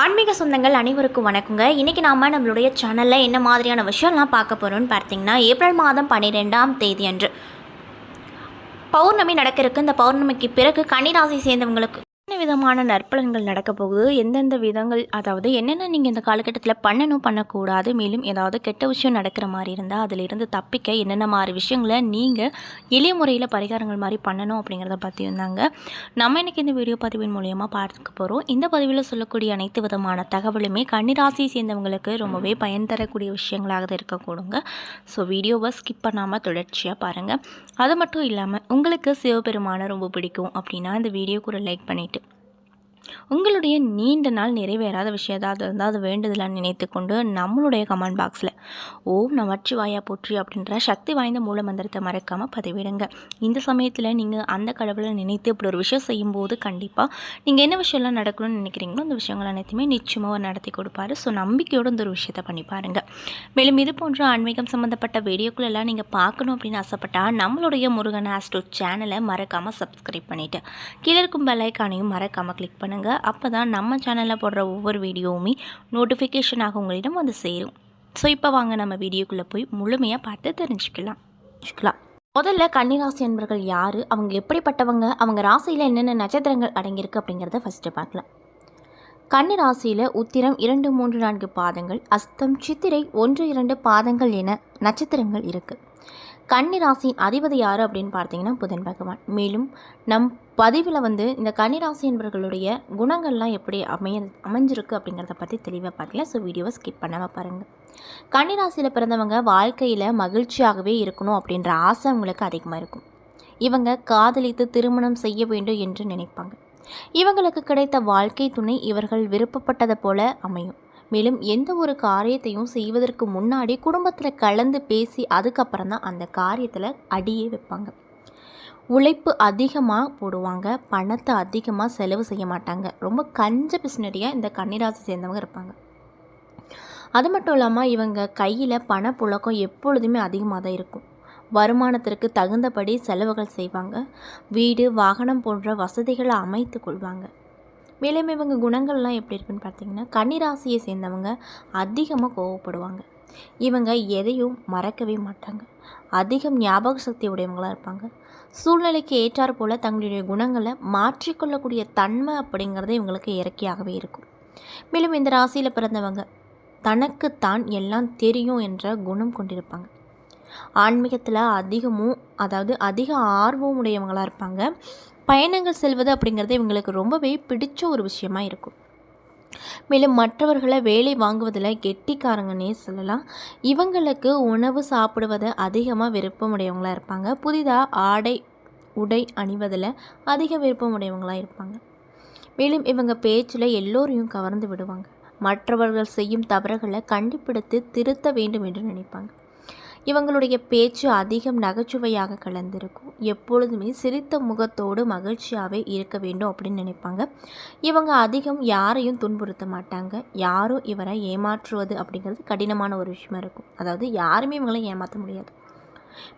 ஆன்மீக சொந்தங்கள் அனைவருக்கும் வணக்கங்க. இன்றைக்கி நாம் நம்மளுடைய சேனலில் என்ன மாதிரியான விஷயம்லாம் பார்க்க போகிறோம்னு பார்த்தீங்கன்னா ஏப்ரல் மாதம் பன்னிரெண்டாம் தேதி அன்று பௌர்ணமி நடக்கிறதுக்கு இந்த பௌர்ணமிக்கு பிறகு கன்னிராசி சேர்ந்தவங்களுக்கு என்ன விதமான நற்பலன்கள் நடக்க போகுது? எந்தெந்த விதங்கள் அதாவது என்னென்ன நீங்கள் இந்த காலகட்டத்தில் பண்ணணும் பண்ணக்கூடாது மேலும் ஏதாவது கெட்ட விஷயம் நடக்கிற மாதிரி இருந்தால் அதிலிருந்து தப்பிக்க என்னென்ன மாதிரி விஷயங்களை நீங்கள் எளிய முறையில் பரிகாரங்கள் மாதிரி பண்ணணும் அப்படிங்கிறத பற்றி இருந்தாங்க நம்ம இன்றைக்கி இந்த வீடியோ பதிவின் மூலியமாக பார்க்க போகிறோம் இந்த பதிவில் சொல்லக்கூடிய அனைத்து விதமான தகவலுமே கன்னிராசியை சேர்ந்தவங்களுக்கு ரொம்பவே பயன் தரக்கூடிய விஷயங்களாக தான் இருக்கக்கூடுங்க. ஸோ வீடியோவை ஸ்கிப் பண்ணாமல் தொடர்ச்சியாக பாருங்கள் அது மட்டும் இல்லாமல் உங்களுக்கு சிவபெருமானை ரொம்ப பிடிக்கும் அப்படின்னா இந்த வீடியோக்கு ஒரு லைக் பண்ணிவிட்டு உங்களுடைய நீண்ட நாள் நிறைவேறாத விஷயம் ஏதாவது இருந்தால் அது வேண்டுதலாக நினைத்து கொண்டு நம்மளுடைய கமெண்ட் பாக்ஸில் ஓம் நமச்சிவாயா போற்றி அப்படின்ற சக்தி வாய்ந்த மூல மந்திரத்தை மறக்காமல் பதிவிடுங்க. இந்த சமயத்தில் நீங்கள் அந்த கடவுளை நினைத்து இப்படி ஒரு விஷயம் செய்யும்போது கண்டிப்பாக நீங்கள் என்ன விஷயம்லாம் நடக்கணும்னு நினைக்கிறீங்களோ அந்த விஷயங்கள் அனைத்துமே நிச்சயமாக நடத்தி கொடுப்பாரு. ஸோ நம்பிக்கையோடு இந்த ஒரு விஷயத்தை பண்ணி பாருங்கள் மேலும் இது போன்ற ஆன்மீகம் சம்மந்தப்பட்ட வீடியோக்கள் எல்லாம் நீங்கள் பார்க்கணும் அப்படின்னு ஆசைப்பட்டால் நம்மளுடைய முருகன் ஆஸ்டோ சேனலை மறக்காமல் சப்ஸ்கிரைப் பண்ணிவிட்டு கீழே இருக்கும் பெல்லைக்கானையும் மறக்காமல் கிளிக் பண்ணுங்கள் அப்போ தான் நம்ம சேனலில் போடுற ஒவ்வொரு வீடியோவுமே நோட்டிஃபிகேஷனாக உங்களிடம் வந்து சேரும். ஸோ இப்போ வாங்க நம்ம வீடியோக்குள்ளே போய் முழுமையாக பார்த்து தெரிஞ்சுக்கலாம். தெரிஞ்சுக்கலாம் முதல்ல கன்னிராசி என்பர்கள் யார்? அவங்க எப்படிப்பட்டவங்க? அவங்க ராசியில் என்னென்ன நட்சத்திரங்கள் அடங்கியிருக்கு அப்படிங்கிறத ஃபஸ்ட்டு பார்க்கலாம். கன்னி ராசியில் உத்திரம் இரண்டு மூன்று நான்கு பாதங்கள் அஸ்தம் சித்திரை ஒன்று இரண்டு பாதங்கள் என நட்சத்திரங்கள் இருக்குது கன்னிராசியின் அதிபதி யார் அப்படின்னு பார்த்தீங்கன்னா புதன் பகவான். மேலும் நம் பதிவில் வந்து இந்த கன்னி ராசி என்பவர்களுடைய குணங்கள்லாம் எப்படி அமைய அமைஞ்சிருக்கு அப்படிங்கிறத பற்றி தெளிவாக பார்க்கல. ஸோ வீடியோவை ஸ்கிப் பண்ணாமல் பாருங்கள் கன்னி ராசியில் பிறந்தவங்க வாழ்க்கையில் மகிழ்ச்சியாகவே இருக்கணும் அப்படின்ற ஆசை அவங்களுக்கு அதிகமாக இருக்கும். இவங்க காதலித்து திருமணம் செய்ய வேண்டும் என்று நினைப்பாங்க. இவங்களுக்கு கிடைத்த வாழ்க்கை துணை இவர்கள் விருப்பப்பட்டதை போல அமையும். மேலும் எந்த ஒரு காரியத்தையும் செய்வதற்கு முன்னாடி குடும்பத்தில் கலந்து பேசி அதுக்கப்புறம் தான் அந்த காரியத்தில் அடியே வைப்பாங்க. உழைப்பு அதிகமாக போடுவாங்க பணத்தை அதிகமாக செலவு செய்ய மாட்டாங்க. ரொம்ப கஞ்ச பிசினரியாக இந்த கன்னிராசி சேர்ந்தவங்க இருப்பாங்க. அது மட்டும் இல்லாமல் இவங்க கையில் பணப்புழக்கம் எப்பொழுதுமே அதிகமாக தான் இருக்கும். வருமானத்திற்கு தகுந்தபடி செலவுகள் செய்வாங்க. வீடு வாகனம் போன்ற வசதிகளை அமைத்து கொள்வாங்க. மேலும் இவங்க குணங்கள்லாம் எப்படி இருக்குன்னு பார்த்தீங்கன்னா கன்னிராசியை சேர்ந்தவங்க அதிகமாக கோவப்படுவாங்க. இவங்க எதையும் மறக்கவே மாட்டாங்க. அதிகம் ஞாபக சக்தி உடையவங்களாக இருப்பாங்க. சூழ்நிலைக்கு ஏற்றாற் போல் தங்களுடைய குணங்களை மாற்றிக்கொள்ளக்கூடிய தன்மை அப்படிங்கிறது இவங்களுக்கு இயற்கையாகவே இருக்கும். மேலும் இந்த ராசியில் பிறந்தவங்க தனக்குத்தான் எல்லாம் தெரியும் என்ற குணம் கொண்டிருப்பாங்க. ஆன்மீகத்தில் அதிகமும் அதாவது அதிக ஆர்வம் உடையவங்களாக இருப்பாங்க. பயணங்கள் செல்வது அப்படிங்கிறது இவங்களுக்கு ரொம்பவே பிடிச்ச ஒரு விஷயமாக இருக்கும். மேலும் மற்றவர்களை வேலை வாங்குவதில் கெட்டிக்காரங்கன்னே சொல்லலாம். இவங்களுக்கு உணவு சாப்பிடுவதை அதிகமாக விருப்பமுடையவங்களாக இருப்பாங்க. புதிதாக ஆடை உடை அணிவதில் அதிக விருப்பமுடையவங்களாக இருப்பாங்க. மேலும் இவங்க பேச்சில் எல்லோரையும் கவர்ந்து விடுவாங்க. மற்றவர்கள் செய்யும் தவறுகளை கண்டுபிடித்து திருத்த வேண்டும் என்று நினைப்பாங்க. இவங்களுடைய பேச்சு அதிகம் நகைச்சுவையாக கலந்திருக்கும். எப்பொழுதுமே சிரித்த முகத்தோடு மகிழ்ச்சியாகவே இருக்க வேண்டும் அப்படின்னு நினைப்பாங்க. இவங்க அதிகம் யாரையும் துன்புறுத்த மாட்டாங்க. யாரும் இவரை ஏமாற்றுவது அப்படிங்கிறது கடினமான ஒரு விஷயமா இருக்கும். அதாவது யாருமே இவங்களை ஏமாற்ற முடியாது.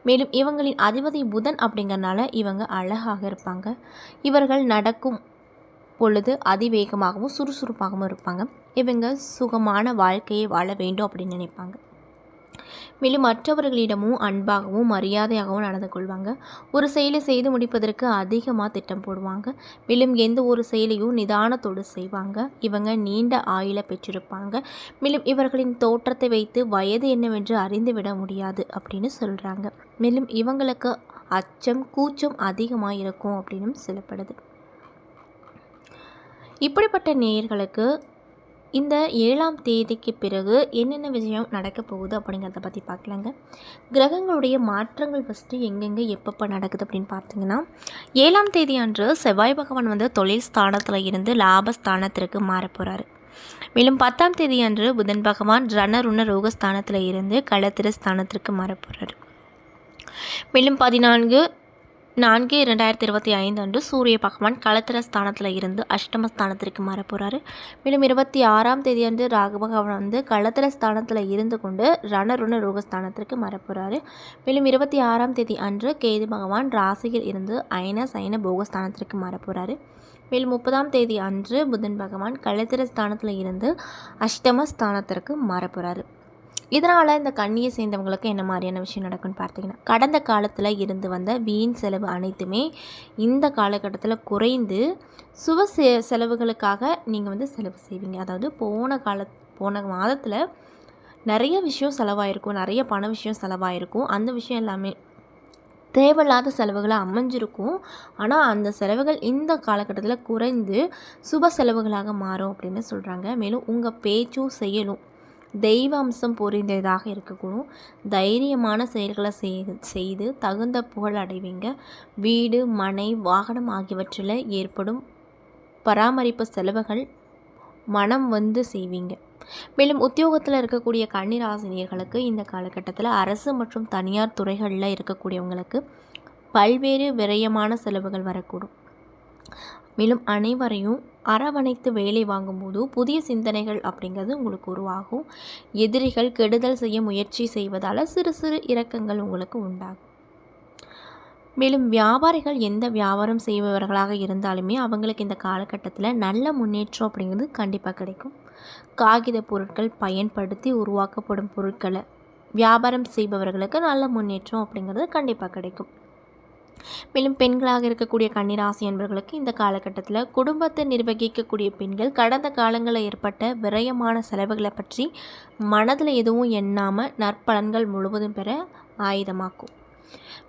மேலும் இவங்களின் அதிபதி புதன் அப்படிங்கறனால இவங்க அழகாக இருப்பாங்க. இவர்கள் நடக்கும் பொழுது அதிவேகமாகவும் சுறுசுறுப்பாகவும் இருப்பாங்க. இவங்க சுகமான வாழ்க்கையை வாழ வேண்டும் அப்படின்னு நினைப்பாங்க. மேலும் மற்றவர்களிடமும் அன்பாகவும் மரியாதையாகவும் நடந்து கொள்வாங்க. ஒரு செயலை செய்து முடிப்பதற்கு அதிகமாக திட்டம் போடுவாங்க. மேலும் எந்த ஒரு செயலையும் நிதானத்தோடு செய்வாங்க. இவங்க நீண்ட ஆயுளை பெற்றிருப்பாங்க. மேலும் இவர்களின் தோற்றத்தை வைத்து வயது என்னவென்று அறிந்துவிட முடியாது அப்படின்னு சொல்கிறாங்க மேலும் இவங்களுக்கு அச்சம் கூச்சம் அதிகமாக இருக்கும் அப்படின்னும் சொல்லப்படுது. இப்படிப்பட்ட நேயர்களுக்கு இந்த ஏழாம் தேதிக்கு பிறகு என்னென்ன விஷயம் நடக்க போகுது அப்படிங்கிறத பற்றி பார்க்கலாங்க. கிரகங்களுடைய மாற்றங்கள் ஃபஸ்ட்டு எங்கெங்கே எப்பப்போ நடக்குது அப்படின்னு பார்த்தீங்கன்னா ஏழாம் தேதி அன்று செவ்வாய் பகவான் வந்து தொழில் ஸ்தானத்தில் இருந்து லாபஸ்தானத்திற்கு மாறப்போகிறாரு மேலும் பத்தாம் தேதி அன்று புதன் பகவான் ரணருண ரோகஸ்தானத்தில் இருந்து களத்திர ஸ்தானத்திற்கு மாற போகிறாரு மேலும் பதினான்கு நான்கு இரண்டாயிரத்தி இருபத்தி ஐந்து அன்று சூரிய பகவான் களத்திர ஸ்தானத்தில் இருந்து அஷ்டம ஸ்தானத்திற்கு மாற போகிறாரு மேலும் இருபத்தி ஆறாம் தேதி அன்று ராகு பகவான் வந்து களத்திர ஸ்தானத்தில் இருந்து கொண்டு ரணருண ரோகஸ்தானத்திற்கு மாற போகிறாரு மேலும் இருபத்தி ஆறாம் தேதி அன்று கேது பகவான் ராசியில் இருந்து ஐன சைன போகஸ்தானத்திற்கு மாற போகிறாரு மேலும் முப்பதாம் தேதி அன்று புதன் பகவான் களத்திர ஸ்தானத்தில் இருந்து அஷ்டம ஸ்தானத்திற்கு மாறப்போகிறாரு இதனால் இந்த கண்ணியை சேர்ந்தவங்களுக்கு என்ன மாதிரியான விஷயம் நடக்கும்னு பார்த்தீங்கன்னா கடந்த காலத்தில் இருந்து வந்த வீண் செலவு அனைத்துமே இந்த காலகட்டத்தில் குறைந்து சுப செ செலவுகளுக்காக நீங்கள் வந்து செலவு செய்வீங்க. அதாவது போன கால போன மாதத்தில் நிறைய விஷயம் செலவாயிருக்கும் நிறைய பண விஷயம் செலவாயிருக்கும். அந்த விஷயம் எல்லாமே தேவையில்லாத செலவுகளாக அமைஞ்சிருக்கும். ஆனால் அந்த செலவுகள் இந்த காலகட்டத்தில் குறைந்து சுப செலவுகளாக மாறும் அப்படின்னு சொல்கிறாங்க மேலும் உங்கள் பேச்சும் செயலும் தெய்வ அம்சம் பொறிந்ததாக இருக்கக்கூடும் தைரியமான செயல்களை செய்து தகுந்த புகழ் அடைவீங்க. வீடு மனை வாகனம் ஆகியவற்றில் ஏற்படும் பராமரிப்பு செலவுகள் மனம் வந்து செய்வீங்க. மேலும் உத்தியோகத்தில் இருக்கக்கூடிய கன்னிராசினியர்களுக்கு இந்த காலகட்டத்தில் அரசு மற்றும் தனியார் துறைகளில் இருக்கக்கூடியவங்களுக்கு பல்வேறு விரயமான செலவுகள் வரக்கூடும். மேலும் அனைவரையும் அரவணைத்து வேலை வாங்கும்போது புதிய சிந்தனைகள் அப்படிங்கிறது உங்களுக்கு உருவாகும். எதிரிகள் கெடுதல் செய்ய முயற்சி செய்வதால் சிறு சிறு இரக்கங்கள் உங்களுக்கு உண்டாகும். மேலும் வியாபாரிகள் எந்த வியாபாரம் செய்பவர்களாக இருந்தாலுமே அவங்களுக்கு இந்த காலகட்டத்தில் நல்ல முன்னேற்றம் அப்படிங்கிறது கண்டிப்பாக கிடைக்கும். காகித பொருட்கள் பயன்படுத்தி உருவாக்கப்படும் பொருட்களை வியாபாரம் செய்பவர்களுக்கு நல்ல முன்னேற்றம் அப்படிங்கிறது கண்டிப்பாக கிடைக்கும். மேலும் பெண்களாக இருக்கக்கூடிய கன்னிராசி என்பவர்களுக்கு இந்த காலகட்டத்தில் குடும்பத்தை நிர்வகிக்கக்கூடிய பெண்கள் கடந்த காலங்களில் ஏற்பட்ட விரயமான செலவுகளை பற்றி மனதில் எதுவும் எண்ணாமல் நற்பலன்கள் முழுவதும் பெற ஆயுதமாக்கும்.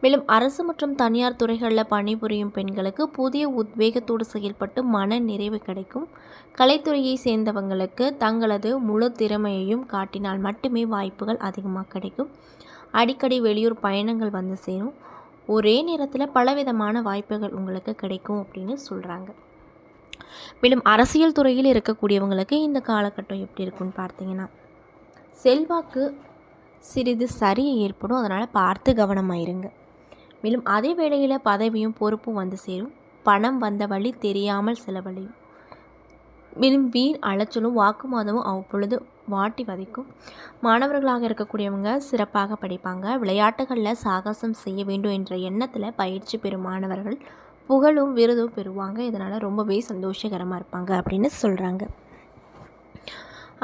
மேலும் அரசு மற்றும் தனியார் துறைகளில் பணிபுரியும் பெண்களுக்கு புதிய உத்வேகத்தோடு செயல்பட்டு மன நிறைவு கிடைக்கும். கலைத்துறையை சேர்ந்தவங்களுக்கு தங்களது முழு திறமையையும் காட்டினால் மட்டுமே வாய்ப்புகள் அதிகமாக கிடைக்கும். அடிக்கடி வெளியூர் பயணங்கள் வந்து சேரும். ஒரே நேரத்தில் பலவிதமான வாய்ப்புகள் உங்களுக்கு கிடைக்கும் அப்படின்னு சொல்கிறாங்க மேலும் அரசியல் துறையில் இருக்கக்கூடியவங்களுக்கு இந்த காலகட்டம் எப்படி இருக்குன்னு பார்த்தீங்கன்னா செல்வாக்கு சிறிது சரி ஏற்படும். அதனால் பார்த்து கவனமாயிருங்க. மேலும் அதே வேளையில் பதவியும் பொறுப்பும் வந்து சேரும். பணம் வந்த வழி தெரியாமல் செலவழியும். மேலும் வீண் அலைச்சலும் வாக்குவாதமும் அவ்வப்பொழுது வாட்டி வதைக்கும். மாணவர்களாக இருக்கக்கூடியவங்க சிறப்பாக படிப்பாங்க. விளையாட்டுகளில் சாகசம் செய்ய வேண்டும் என்ற எண்ணத்தில் பயிற்சி பெறும் மாணவர்கள் புகழும் விருதும் பெறுவாங்க. இதனால் ரொம்பவே சந்தோஷகரமாக இருப்பாங்க அப்படின்னு சொல்கிறாங்க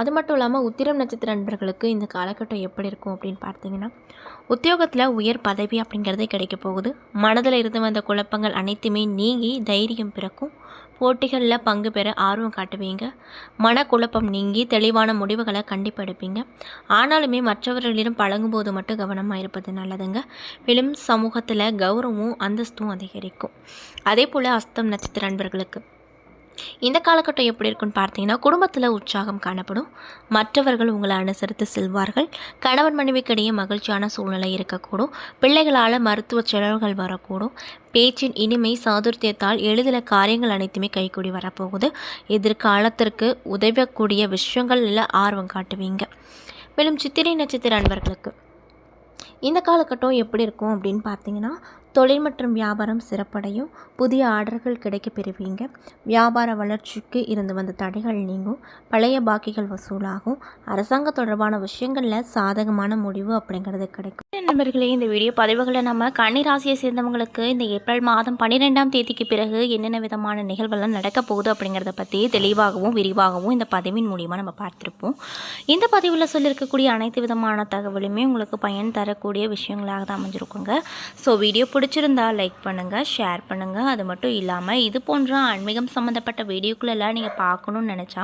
அது மட்டும் இல்லாமல் உத்திரம் நட்சத்திர நண்பர்களுக்கு இந்த காலகட்டம் எப்படி இருக்கும் அப்படின்னு பார்த்தீங்கன்னா உத்தியோகத்தில் உயர் பதவி அப்படிங்கிறதே கிடைக்க போகுது. மனதில் இருந்து வந்த குழப்பங்கள் அனைத்துமே நீங்கி தைரியம் பிறக்கும். போட்டிகளில் பங்கு பெற ஆர்வம் காட்டுவீங்க. மனக்குழப்பம் நீங்கி தெளிவான முடிவுகளை கண்டிப்பாக எடுப்பீங்க ஆனாலுமே மற்றவர்களிடம் பழகும்போது மட்டும் கவனமாக இருப்பது நல்லதுங்க. மேலும் சமூகத்தில் கௌரவமும் அந்தஸ்தும் அதிகரிக்கும். அதே போல் அஸ்தம் நட்சத்திர நண்பர்களுக்கு இந்த காலகட்டம் எப்படி இருக்குன்னு பார்த்தீங்கன்னா குடும்பத்தில் உற்சாகம் காணப்படும். மற்றவர்கள் உங்களை அனுசரித்து செல்வார்கள். கணவன் மனைவிக்கிடையே மகிழ்ச்சியான சூழ்நிலை இருக்கக்கூடும். பிள்ளைகளால் மருத்துவ செலவுகள் வரக்கூடும். பேச்சின் இனிமை சாதுர்த்தியத்தால் எளிதில் காரியங்கள் அனைத்துமே கைகூடி வரப்போகுது. எதிர்காலத்திற்கு உதவக்கூடிய விஷயங்களில் ஆர்வம் காட்டுவீங்க. மேலும் சித்திரை நட்சத்திர அன்பர்களுக்கு இந்த காலகட்டம் எப்படி இருக்கும் அப்படின்னு பார்த்தீங்கன்னா தொழில் மற்றும் வியாபாரம் சிறப்படையும். புதிய ஆர்டர்கள் கிடைக்க பெறுவீங்க. வியாபார வளர்ச்சிக்கு இருந்து வந்த தடைகள் நீங்கும். பழைய பாக்கிகள் வசூலாகும். அரசாங்க தொடர்பான விஷயங்களில் சாதகமான முடிவு அப்படிங்கிறது கிடைக்கும். நண்பர்களே இந்த வீடியோ பதிவுகளை நம்ம கன்னிராசியை சேர்ந்தவங்களுக்கு இந்த ஏப்ரல் மாதம் பன்னிரெண்டாம் தேதிக்கு பிறகு என்னென்ன விதமான நிகழ்வெல்லாம் நடக்க போகுது அப்படிங்கிறத பற்றி தெளிவாகவும் விரிவாகவும் இந்த பதிவின் மூலிமா நம்ம பார்த்துருப்போம். இந்த பதிவில் சொல்லியிருக்கக்கூடிய அனைத்து விதமான தகவலுமே உங்களுக்கு பயன் தரக்கூடிய விஷயங்களாக தான் அமைஞ்சிருக்குங்க. ஸோ வீடியோ பிடிச்சிருந்தா லைக் பண்ணுங்கள் ஷேர் பண்ணுங்கள் அது மட்டும் இல்லாமல் இது போன்ற ஆன்மீகம் சம்மந்தப்பட்ட வீடியோக்குள்ளெல்லாம் நீங்கள் பார்க்கணுன்னு நினச்சா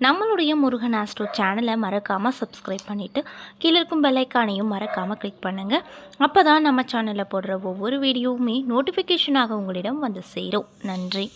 நம்மளுடைய முருகன் ஆஸ்ட்ரோ சேனலை மறக்காமல் சப்ஸ்கிரைப் பண்ணிவிட்டு கீழே இருக்கும் பெல்லைக்கானையும் மறக்காமல் கிளிக் பண்ணுங்கள் அப்போ தான் நம்ம சேனலில் போடுற ஒவ்வொரு வீடியோவுமே நோட்டிஃபிகேஷனாக உங்களிடம் வந்து சேரும். நன்றி.